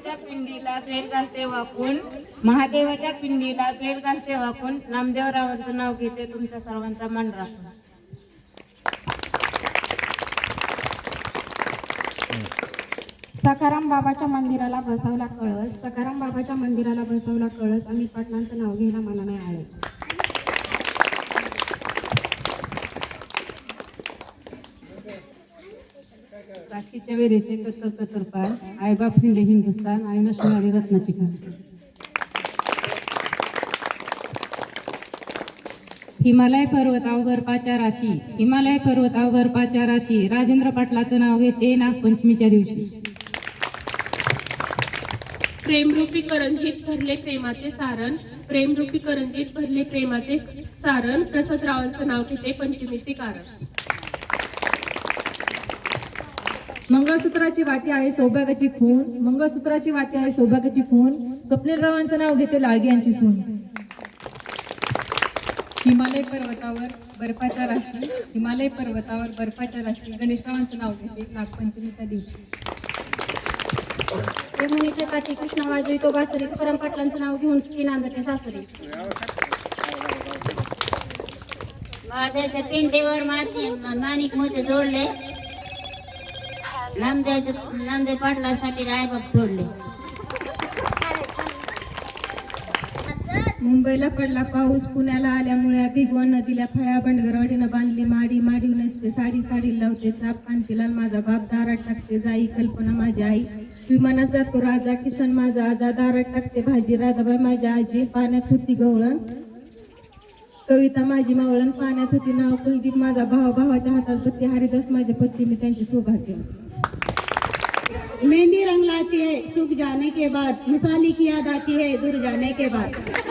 महादेवाच्या पिंडीला बेल घालते वाकून महादेवाच्या पिंडीला बेल घालते वाकून नामदेवरावांचं नाव घेते तुमच्या सर्वांचा मान राखून सकाराम बाबाच्या मंदिराला बसवला कळस. सकाराम बाबाच्या मंदिराला बसवला कळस आणि पाटलांचं नाव घ्यायला मला नाही आळस. राखीच्या वेरेचे कत्तर कत्तर पाय आईबाप हिंदे हिंदुस्तान आईनं नसणारी रत्नाची खान हिमालय पर्वतावर बर्फाच्या राशी हिमालय पर्वतावर बर्फाच्या राशी राजेंद्र पाटलाचं नाव घेते नागपंचमीच्या दिवशी. प्रेमरूपी करंजीत भरले प्रेमाचे सारण प्रेमरूपी करंजीत भरले प्रेमाचे सारण प्रसादरावांचं नाव घेते पंचमीचे कारण. मंगळसूत्राची वाटी आहे सौभाग्याची खून. मंगळसूत्राची वाटी आहे सौभाग्याची खून. स्वप्नीलरावांचं नाव घेते लाळगी यांची सून. हिमालय पर्वतावर बर्फाच्या राशी हिमालय पर्वतावर बर्फाच्या राशी गणेशरावांचं नाव घेते नागपंचमीच्या दिवशी. यमुनेच्या काठी कृष्णा वाजवी तो बासरी तुकाराम पाटलांचं नाव घेऊन सुखी नांदते सासरी. पिंडीवर माती माणिक मोठे जोडले. नामदेवच्या नामदेव पाटलासाठी आईबाप सोडले. मुंबईला पडला पाऊस पुण्याला आल्यामुळे भिगवण नदीला फळ्या बंडगरवाडीनं बांधली माडी माडी नसते साडी साडी लावते चाप कांतीला माझा बाप दारात टाकते जाई कल्पना माझी आई. विमानात जातो राजा किसन माझा आजा दारात टाकते भाजी राधाबाई माझी आजी पाण्यात होती गवळण. कविता माझी मावळण पाण्यात होती नाव कुलदीप माझा भाव भावाच्या हातात बत्ती हरिदास माझे पत्ती मी त्यांची सौभाग्य मेहंदी रंग लाती है सूख जाने के बाद मुसाली की याद आती है दूर जाने के बाद।